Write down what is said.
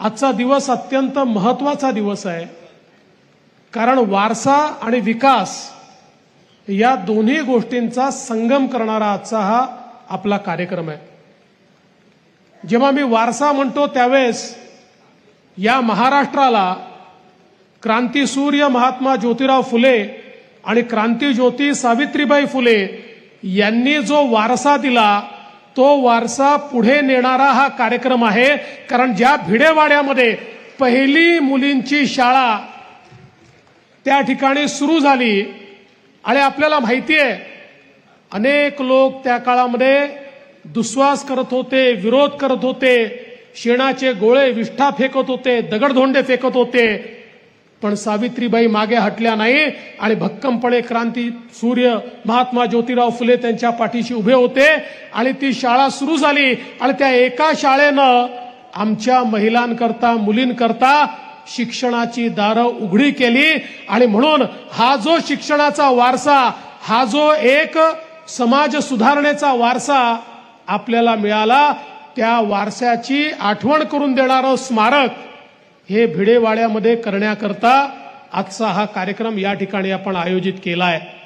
आजचा दिवस अत्यंत महत्त्वाचा दिवस आहे. कारण वारसा आणि विकास या दोन्ही गोष्टींचा संगम करणारा आजचा हा आपला कार्यक्रम आहे. जेव्हा मी वारसा म्हणतो त्यावेळेस या महाराष्ट्राला क्रांतीसूर्य महात्मा ज्योतिराव फुले आणि क्रांतीज्योती सावित्रीबाई फुले यांनी जो वारसा दिला तो वारसा पुढे नेणारा हा कार्यक्रम आहे. कारण ज्या भिडेवाड्यामध्ये पहिली मुलींची शाळा त्या ठिकाणी सुरू झाली आणि आपल्याला माहिती आहे अनेक लोक त्या काळामध्ये दुस्वास करत होते विरोध करत होते शेणाचे गोळे विष्ठा फेकत होते दगडधोंडे फेकत होते. पण सावित्रीबाई मागे हटल्या नाही आणि भक्कमपणे क्रांती सूर्य महात्मा ज्योतिराव फुले त्यांच्या पाठीशी उभे होते आणि ती शाळा सुरू झाली आणि त्या एका शाळेनं आमच्या महिलांकरता मुलींकरता शिक्षणाची दारं उघडी केली आणि म्हणून हा जो शिक्षणाचा वारसा हा जो एक समाज सुधारणेचा वारसा आपल्याला मिळाला त्या वारसाची आठवण करून देणारं स्मारक हे भिडेवाड्यामध्ये करण्याकरता आजचा हा कार्यक्रम या ठिकाणी आपण आयोजित केला आहे